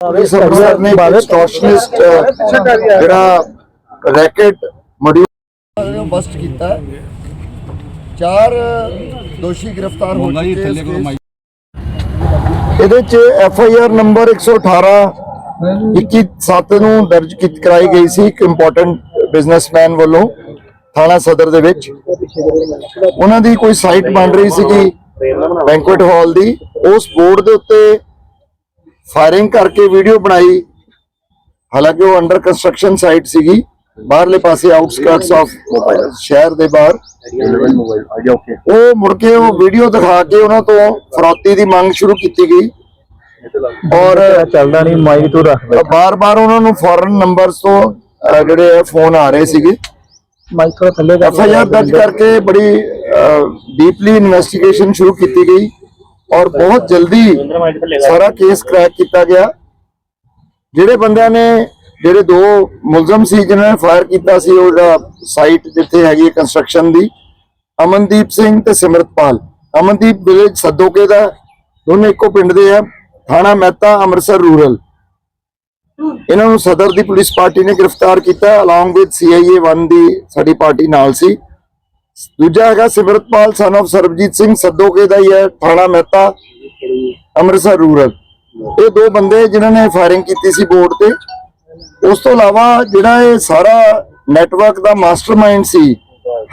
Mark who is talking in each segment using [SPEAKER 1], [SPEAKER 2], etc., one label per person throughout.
[SPEAKER 1] Police ਅਫਸਰ ਨੇ ਐਕਸਟੋਰਸ਼ਨਿਸਟ ਜਿਹੜਾ ਰੈਕਟ ਮੋਡਿਊਲ ਨੂੰ ਬਸਟ ਕੀਤਾ ਹੈ। ਚਾਰ ਦੋਸ਼ੀ ਗ੍ਰਿਫਤਾਰ ਹੋ ਚੁੱਕੇ ਇਸ ਕੇਸ ਇਹਦੇ ਚ ਐਫ ਆਈ ਆਰ ਨੰਬਰ 118 27 ਨੂੰ ਦਰਜ ਕੀਤੀ ਕਰਾਈ ਗਈ ਸੀ ਇੱਕ ਇੰਪੋਰਟੈਂਟ ਬਿਜ਼ਨਸਮੈਨ ਵੱਲੋਂ ਥਾਣਾ ਸਦਰ ਦੇ ਵਿੱਚ। ਉਹਨਾਂ ਦੀ ਕੋਈ ਸਾਈਟ ਬਣ ਰਹੀ ਸੀਗੀ ਹਾਲ ਦੀ। ਉਸ ਬੋਰਡ ਦੇ ਉੱਤੇ ਫਾਇਰਿੰਗ ਕਰਕੇ ਵੀਡੀਓ ਬਣਾਈ। ਹਾਲਾਂਕਿ ਉਹ ਅੰਡਰ ਕੰਸਟਰਕਸ਼ਨ ਸਾਈਟ ਸੀਗੀ। ਬਾਹਰਲੇ ਪਾਸੇ ਆਊਟਸਕਰਟਸ ਆਫ ਸ਼ਹਿਰ ਦੇ ਬਾਹਰ। ਉਹ ਮੁੜ ਕੇ ਉਹ ਵੀਡੀਓ ਦਿਖਾ ਕੇ ਉਹਨਾਂ ਤੋਂ ਫਰੌਤੀ ਦੀ ਮੰਗ ਸ਼ੁਰੂ ਕੀਤੀ ਗਈ। ਔਰ
[SPEAKER 2] ਚੱਲਦਾ ਨਹੀਂ ਮਾਈਕ ਤੋਂ ਰੱਖ
[SPEAKER 1] ਬਾਰ-ਬਾਰ ਉਹਨਾਂ ਨੂੰ ਫੋਰਨ ਨੰਬਰਸ ਤੋਂ ਜਿਹੜੇ ਫੋਨ ਆ ਰਹੇ ਸੀਗੇ।
[SPEAKER 2] ਮਾਈਕ ਤੋਂ ਥੱਲੇ
[SPEAKER 1] ਐਫ ਆਈ ਆਰ ਦਰਜ ਕਰਕੇ ਬੜੀ ਡੀਪਲੀ ਇਨਵੈਸਟੀਗੇਸ਼ਨ ਸ਼ੁਰੂ ਕੀਤੀ ਗਈ। ਔਰ ਬਹੁਤ ਜਲਦੀ ਸਾਰਾ ਕੇਸ ਕ੍ਰੈਕ ਕੀਤਾ ਗਿਆ। ਜਿਹੜੇ ਬੰਦਿਆਂ ਨੇ ਜਿਹੜੇ ਦੋ ਮੁਲਜ਼ਮ ਸੀ ਜਿਨ੍ਹਾਂ ਨੇ ਫਾਇਰ ਕੀਤਾ ਸੀ ਉਹਦਾ ਸਾਈਟ ਜਿੱਥੇ ਹੈਗੀ ਕੰਸਟਰਕਸ਼ਨ ਦੀ ਅਮਨਦੀਪ ਸਿੰਘ ਤੇ ਸਿਮਰਤਪਾਲ। ਅਮਨਦੀਪ ਵਿਲੇਜ ਸੱਦੋਕੇ ਦਾ ਦੋਨੇ ਇੱਕੋ ਪਿੰਡ ਦੇ ਆ। ਥਾਣਾ ਮਹਿਤਾ ਅੰਮ੍ਰਿਤਸਰ ਰੂਰਲ ਇਹਨਾਂ ਨੂੰ ਸਦਰ ਦੀ ਪੁਲਿਸ ਪਾਰਟੀ ਨੇ ਗ੍ਰਿਫਤਾਰ ਕੀਤਾ ਅਲੋਂਗ ਵਿਦ ਸੀਆਈਏ 1 ਦੀ ਸਾਡੀ ਪਾਰਟੀ ਨਾਲ ਸੀ। ਦੂਜਾ ਹੈਗਾ ਸਿਮਰਤਪਾਲ ਸਨ of ਸਰਬਜੀਤ ਸਿੰਘ ਸੱਦੋਕੇ ਦਾ ਹੀ ਹੈ, ਥਾਣਾ ਮਹਿਤਾ, ਅੰਮ੍ਰਿਤਸਰ ਰੂਰਲ ਇਹ ਦੋ ਬੰਦੇ ਜਿਨ੍ਹਾਂ ਨੇ ਫਾਇਰਿੰਗ ਕੀਤੀ ਸੀ ਬੋਰਡ ਤੇ। ਉਸ ਤੋਂ ਇਲਾਵਾ ਜਿਹੜਾ ਇਹ ਸਾਰਾ ਨੈਟਵਰਕ ਦਾ mastermind C,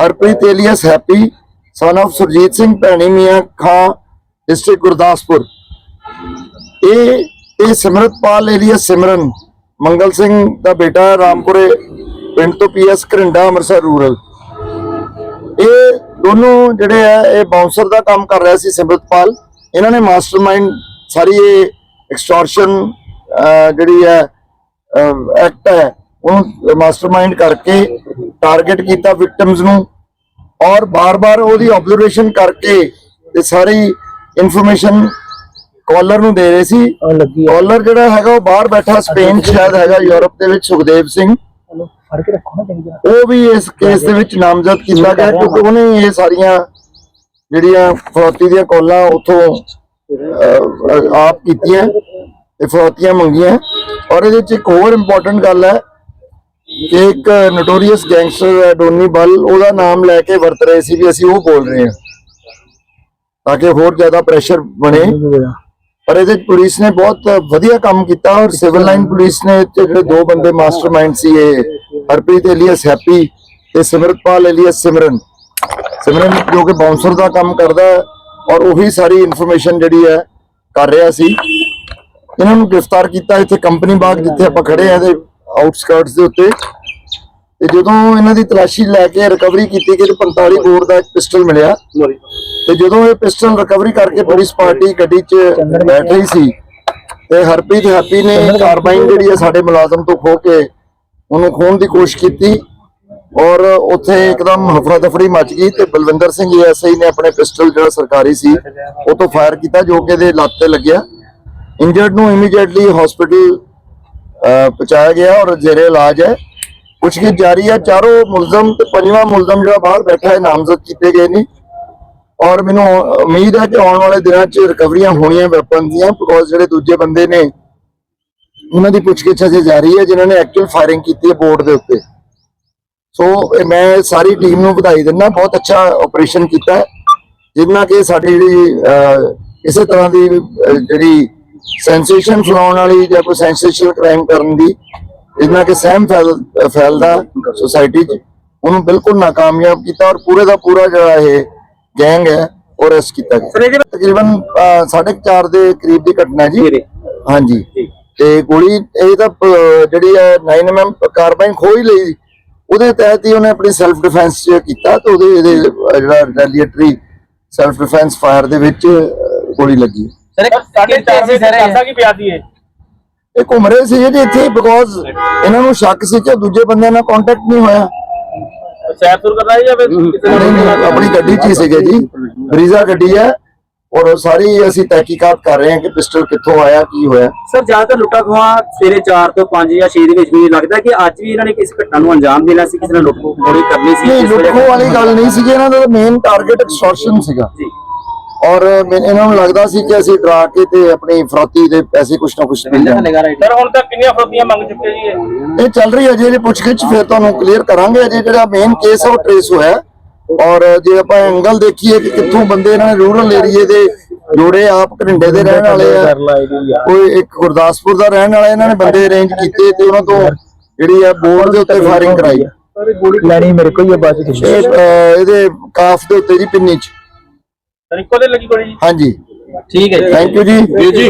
[SPEAKER 1] Harpreet alias Happy son of Surjit Singh, Bhaini Mian Khan district Gurdaspur. ਇਹ ਇਹ ਸਿਮਰਤਪਾਲ ਏਲੀਅਸ ਸਿਮਰਨ, ਮੰਗਲ ਸਿੰਘ ਦਾ ਬੇਟਾ ਰਾਮਪੁਰੇ, ਪਿੰਡ ਤੋਂ ਪੀਐਸ ਘਰਿੰਡਾ, ਅੰਮ੍ਰਿਤਸਰ ਰੂਰਲ ਇਹ ਦੋਨੋਂ ਜਿਹੜੇ ਆ ਇਹ ਬਾਉਂਸਰ ਦਾ ਕੰਮ ਕਰ ਰਿਹਾ ਸੀ ਸਿਮਰਤਪਾਲ। ਇਹਨਾਂ ਨੇ ਮਾਸਟਰਮਾਈਂਡ ਸਾਰੀ ਇਹ ਐਕਸਟੋਰਸ਼ਨ ਜਿਹੜੀ ਹੈ ਐਕਟ ਹੈ ਉਹਨੂੰ ਮਾਸਟਰਮਾਈਂਡ ਕਰਕੇ ਟਾਰਗੇਟ ਕੀਤਾ ਵਿਕਟਮਸ ਨੂੰ। ਔਰ ਬਾਰ-ਬਾਰ ਉਹਦੀ ਆਬਜ਼ਰਵੇਸ਼ਨ ਕਰਕੇ ਤੇ ਸਾਰੀ ਇਨਫੋਰਮੇਸ਼ਨ ਕਾਲਰ ਨੂੰ ਦੇ ਰਹੇ ਸੀ।
[SPEAKER 2] ਉਹ
[SPEAKER 1] ਕਾਲਰ ਜਿਹੜਾ ਹੈਗਾ ਉਹ ਬਾਹਰ ਬੈਠਾ ਸਪੇਨ ਸ਼ਾਇਦ ਹੈਗਾ ਯੂਰਪ ਦੇ ਵਿੱਚ ਸੁਖਦੇਵ ਸਿੰਘ।
[SPEAKER 2] ਫੜ ਕੇ ਰੱਖੋ ਨਾ ਚੰਗੀ ਤਰ੍ਹਾਂ।
[SPEAKER 1] ਉਹ ਵੀ ਇਸ ਕੇਸ ਦੇ ਵਿੱਚ ਨਾਮਜ਼ਦ ਕੀਤਾ ਗਿਆ ਕਿਉਂਕਿ ਉਹਨੇ ਇਹ ਸਾਰੀਆਂ ਜਿਹੜੀਆਂ ਫਰੌਤੀ ਦੀਆਂ ਕਾਲਾਂ ਉਥੋਂ ਆਪ ਕੀਤੀਆਂ ਤੇ ਫਰੌਤੀਆਂ ਮੰਗੀਆਂ। ਔਰ ਇਹਦੇ ਵਿੱਚ ਇੱਕ ਹੋਰ ਇੰਪੋਰਟੈਂਟ ਗੱਲ ਹੈ ਕਿ ਇੱਕ ਨੋਟੋਰੀਅਸ ਗੈਂਗਸਟਰ ਡੋਨੀ ਬਲ ਉਹਦਾ ਨਾਮ ਲੈ ਕੇ ਵਰਤ ਰਹੇ ਸੀ ਵੀ ਅਸੀਂ ਉਹ ਬੋਲ ਰਹੇ ਹਾਂ ਤਾਂ ਕਿ ਹੋਰ ਜ਼ਿਆਦਾ ਪ੍ਰੈਸ਼ਰ ਬਣੇ। ਪਰ ਇਹਦੇ ਪੁਲਿਸ ਨੇ ਬਹੁਤ ਵਧੀਆ ਕੰਮ ਕੀਤਾ ਔਰ ਸਿਵਲ ਲਾਈਨ ਪੁਲਿਸ ਨੇ ਇਹ ਜਿਹੜੇ ਦੋ ਬੰਦੇ ਮਾਸਟਰਮਾਈਂਡ ਸੀ ਇਹ ਹਰਪ੍ਰੀਤ ਏਲੀਅਸ ਹੈਪੀ ਤੇ ਸਿਮਰਤਪਾਲ ਏਲੀਅਸ ਸਿਮਰਨ। ਸਿਮਰਨ ਜੋ ਕਿ ਬਾਉਂਸਰ ਦਾ ਕੰਮ ਕਰਦਾ ਹੈ ਔਰ ਉਹੀ ਸਾਰੀ ਇਨਫੋਰਮੇਸ਼ਨ ਜਿਹੜੀ ਹੈ ਕਰ ਰਿਹਾ ਸੀ। ਇਹਨਾਂ ਨੂੰ ਗ੍ਰਿਫਤਾਰ ਕੀਤਾ ਇੱਥੇ ਕੰਪਨੀ ਬਾਗ ਜਿੱਥੇ ਆਪਾਂ ਖੜੇ ਆ ਇਹਦੇ ਆਊਟਸਕਰਟਸ ਦੇ ਉੱਤੇ। ਤੇ ਜਦੋਂ ਇਹਨਾਂ ਦੀ ਤਲਾਸ਼ੀ ਲੈ ਕੇ ਰਿਕਵਰੀ ਕੀਤੀ ਕਿ 45 ਬੋਰ ਦਾ ਇੱਕ ਪਿਸਟਲ ਮਿਲਿਆ। ਤੇ ਜਦੋਂ ਇਹ ਪਿਸਟਲ ਰਿਕਵਰੀ ਕਰਕੇ ਪੁਲਿਸ ਪਾਰਟੀ ਗੱਡੀ 'ਚ ਬੈਠ ਰਹੀ ਸੀ ਤੇ ਹਰਪ੍ਰੀਤ ਹੈਪੀ ਨੇ ਕਾਰਬਾਈਨ ਜਿਹੜੀ ਹੈ ਸਾਡੇ ਮੁਲਾਜ਼ਮ ਤੋਂ ਖੋ ਕੇ ਉਹਨੂੰ ਖੋਣ ਦੀ ਕੋਸ਼ਿਸ਼ ਕੀਤੀ ਔਰ ਉੱਥੇ ਇੱਕਦਮ ਹਫੜਾ ਦਫੜੀ ਮਚ ਗਈ ਤੇ ਬਲਵਿੰਦਰ ਸਿੰਘ ਐਸਆਈ ਨੇ ਆਪਣੇ ਪਿਸਟਲ ਜਿਹੜਾ ਸਰਕਾਰੀ ਸੀ, ਉਹ ਤੋਂ ਫਾਇਰ ਕੀਤਾ ਜੋ ਕਿ ਇਹਦੇ ਲੱਤ ਤੇ ਲੱਗਿਆ। ਇੰਜਰਡ ਨੂੰ ਇਮੀਡੀਏਟਲੀ ਹਸਪੀਟਲ ਪਹੁੰਚਾਇਆ ਗਿਆ ਔਰ ਜੇਰੇ ਇਲਾਜ ਹੈ। ਪੁੱਛਗਿੱਛ ਜਾਰੀ ਹੈ। ਚਾਰੋਂ ਮੁਲਜ਼ਮ ਤੇ ਪੰਜਵਾਂ ਮੁਲਜ਼ਮ ਜਿਹੜਾ ਬਾਹਰ ਬੈਠਾ ਹੈ, ਨਾਮਜ਼ਦ ਕੀਤੇ ਗਏ ਨੇ। ਔਰ ਮੈਨੂੰ ਉਮੀਦ ਹੈ ਕਿ ਆਉਣ ਵਾਲੇ ਦਿਨਾਂ 'ਚ ਰਿਕਵਰੀਆਂ ਹੋਣੀਆਂ ਵੈਪਨ ਦੀਆਂ ਬਿਕੋਜ਼ ਜਿਹੜੇ ਦੂਜੇ ਬੰਦੇ ਨੇ ਉਹਨਾਂ ਦੀ ਪੁੱਛਗਿੱਛ ਅਜੇ ਜਾਰੀ ਹੈ ਜਿਨ੍ਹਾਂ ਨੇ ਐਕਚੁਅਲ ਫਾਇਰਿੰਗ ਕੀਤੀ ਹੈ ਬੋਰਡ ਦੇ ਉੱਤੇ। ਸੋ ਮੈਂ ਸਾਰੀ ਟੀਮ ਨੂੰ ਵਧਾਈ ਦਿੰਦਾ ਬਹੁਤ ਅੱਛਾ ਆਪਰੇਸ਼ਨ ਕੀਤਾ ਹੈ ਜਿੰਨਾ ਕਿ ਸਾਡੀ ਜਿਹੜੀ ਕਿਸੇ ਤਰ੍ਹਾਂ ਦੀ ਜਿਹੜੀ ਸੈਂਸੇਸ਼ਨ ਫਲਾਉਣ ਵਾਲੀ ਜਾਂ ਕੋਈ ਸੈਂਸੇਸ਼ਨਲ ਕ੍ਰਾਈਮ ਕਰਨ ਦੀ ਜਿੰਨਾ ਕਿ ਸਹਿਮ ਫੈਲ ਫੈਲਦਾ ਸੋਸਾਇਟੀ 'ਚ ਉਹਨੂੰ ਬਿਲਕੁਲ ਨਾਕਾਮਯਾਬ ਕੀਤਾ ਔਰ ਪੂਰੇ ਦਾ ਪੂਰਾ ਜਿਹੜਾ ਇਹ ਗੈਂਗ ਹੈ ਉਹ ਅਰੈਸਟ ਕੀਤਾ ਗਿਆ। ਤਕਰੀਬਨ 4:30 ਦੇ ਕਰੀਬ ਦੀ ਘਟਨਾ ਜੀ। ਹਾਂਜੀ। ਤੇ ਗੋਲੀ ਇਹ ਤਾਂ ਜਿਹੜੀ ਹੈ 9mm ਕਾਰਬਾਈਨ ਖੋ ਹੀ ਲਈ। ਉਹਦੇ ਤਹਿਤ ਹੀ ਉਹਨੇ ਆਪਣੀ ਸੈਲਫ ਡਿਫੈਂਸ ਕੀਤਾ ਤੇ ਉਹਦੇ ਇਹਦੇ ਜਿਹੜਾ ਰੈਲੀਏਟਰੀ ਸੈਲਫ ਡਿਫੈਂਸ ਫਾਇਰ ਦੇ ਵਿੱਚ ਗੋਲੀ ਲੱਗੀ।
[SPEAKER 3] ਸਰ ਸਾਢੇ ਚਾਰ ਵਜੇ ਦੱਸਾ ਕੀ ਪਿਆ ਦੀ ਹੈ
[SPEAKER 1] ਇਹ ਘੁੰਮ ਰਹੇ ਸੀ ਜੀ ਇੱਥੇ ਬਿਕੋਜ਼ ਇਹਨਾਂ ਨੂੰ ਸ਼ੱਕ ਸੀ ਕਿ ਦੂਜੇ ਬੰਦਿਆਂ ਨਾਲ ਕੰਟੈਕਟ ਨਹੀਂ ਹੋਇਆ।
[SPEAKER 3] ਸੈਰ ਤੁਰ ਕਰਦਾ ਹੈ ਜਾਂ ਫਿਰ ਕਿਸੇ
[SPEAKER 1] ਨਹੀਂ, ਨਹੀਂ,
[SPEAKER 3] ਨਾਲ
[SPEAKER 1] ਆਪਣੀ ਗੱਡੀ 'ਚ ਹੀ ਸੀਗੇ ਜੀ। ਬਰੀਜ਼ਾ ਗੱਡੀ ਹੈ। ਔਰ ਉਹ ਸਾਰੀ ਅਸੀਂ ਤਹਿਕੀਕਾਤ ਕਰ ਰਹੇ ਹਾਂ ਕਿ ਪਿਸਟਲ ਕਿੱਥੋਂ ਆਇਆ ਕੀ ਹੋਇਆ।
[SPEAKER 4] ਸਰ ਜ਼ਿਆਦਾਤਰ ਲੁੱਟਾ ਖੋਹਾਂ ਸਵੇਰੇ 4 ਤੋਂ 5 ਜਾਂ 6 ਦੇ ਵਿੱਚ ਵੀ ਲੱਗਦਾ ਕਿ ਅੱਜ ਵੀ ਇਹਨਾਂ ਨੇ ਕਿਸ ਘਟਨਾ ਨੂੰ ਅੰਜਾਮ ਦੇਣਾ ਸੀ ਕਿਸੇ ਨੇ ਲੁੱਟ ਖੋਹ ਕਰਨੀ ਸੀ।
[SPEAKER 1] ਨਹੀਂ
[SPEAKER 4] ਵਜ੍ਹਾ
[SPEAKER 1] ਲੁੱਟਖੋ ਵਾਲੀ ਗੱਲ ਨਹੀਂ ਸੀਗੀ ਇਹਨਾਂ ਦਾ ਮੇਨ ਟਾਰਗੇਟ ਐਕਸਟੋਰਸ਼ਨ ਸੀਗਾ।
[SPEAKER 4] ਜੀ।
[SPEAKER 1] ਔਰ ਮੈਂ- ਇਹਨਾਂ ਨੂੰ ਲੱਗਦਾ ਸੀ ਕਿ ਅਸੀਂ ਡਰਾ ਕੇ ਤੇ ਆਪਣੀ ਫਰੌਤੀ ਦੇ ਪੈਸੇ ਕੁਛ ਨਾ ਕੁਛ ਮਿਲ ਜਾਣਗੇ
[SPEAKER 3] ਸਰ ਹੁਣ ਤੱਕ ਕਿੰਨੀਆਂ ਫਰੋਤੀਆਂ ਮੰਗ ਚੁੱਕੇ ਜੀ ਇਹ?
[SPEAKER 1] ਚੱਲ ਰਹੀ ਹੈ ਜੀ ਇਹ ਪੁੱਛਗਿੱਛ ਫਿਰ ਤੁਹਾਨੂੰ ਕਲੀਅਰ ਕਰਾਂਗੇ। ਅਜੇ ਜਿਹੜਾ ਮੇਨ ਕੇਸ ਹੈ ਉਹ ਟ੍ਰੇਸ ਹੋਇਆ। ਔਰ ਜੇ ਆਪਾਂ ਐਂਗਲ ਦੇਖੀਏ ਕਿ ਕਿੱਥੋਂ ਬੰਦੇ ਇਹਨਾਂ ਨੇ ਰੂਰਲ ਏਰੀਏ ਦੇ ਜੋੜੇ ਆਪ ਘਰਿੰਡੇ ਦੇ ਰਹਿਣ ਵਾਲੇ ਆ। ਕੋਈ ਇੱਕ ਗੁਰਦਾਸਪੁਰ ਦਾ ਰਹਿਣ ਵਾਲਾ ਇਹਨਾਂ ਨੇ ਬੰਦੇ ਅਰੇਂਜ ਕੀਤੇ ਤੇ ਉਹਨਾਂ ਤੋਂ ਜਿਹੜੀ ਆ ਬੋਰਡ ਦੇ ਉੱਤੇ ਫਾਇਰਿੰਗ ਕਰਾਈ।
[SPEAKER 2] ਲੈਣੀ ਮੇਰੇ ਕੋਲ ਹੀ ਆ ਬਾਅਦ ਚ ਤੁਸੀਂ
[SPEAKER 1] ਇਹ ਅਹ, ਇਹਦੇ ਕਾਫ ਦੇ ਉੱਤੇ ਜੀ ਪਿੰਨੀ ਚ।
[SPEAKER 3] ਸਰ ਇੱਕੋ ਦੇ ਲੱਗੀ ਗੋਲੀ ਜੀ?
[SPEAKER 1] ਹਾਂਜੀ।
[SPEAKER 4] ਠੀਕ ਹੈ
[SPEAKER 1] ਥੈਂਕ ਯੂ ਜੀ।
[SPEAKER 4] ਜੀ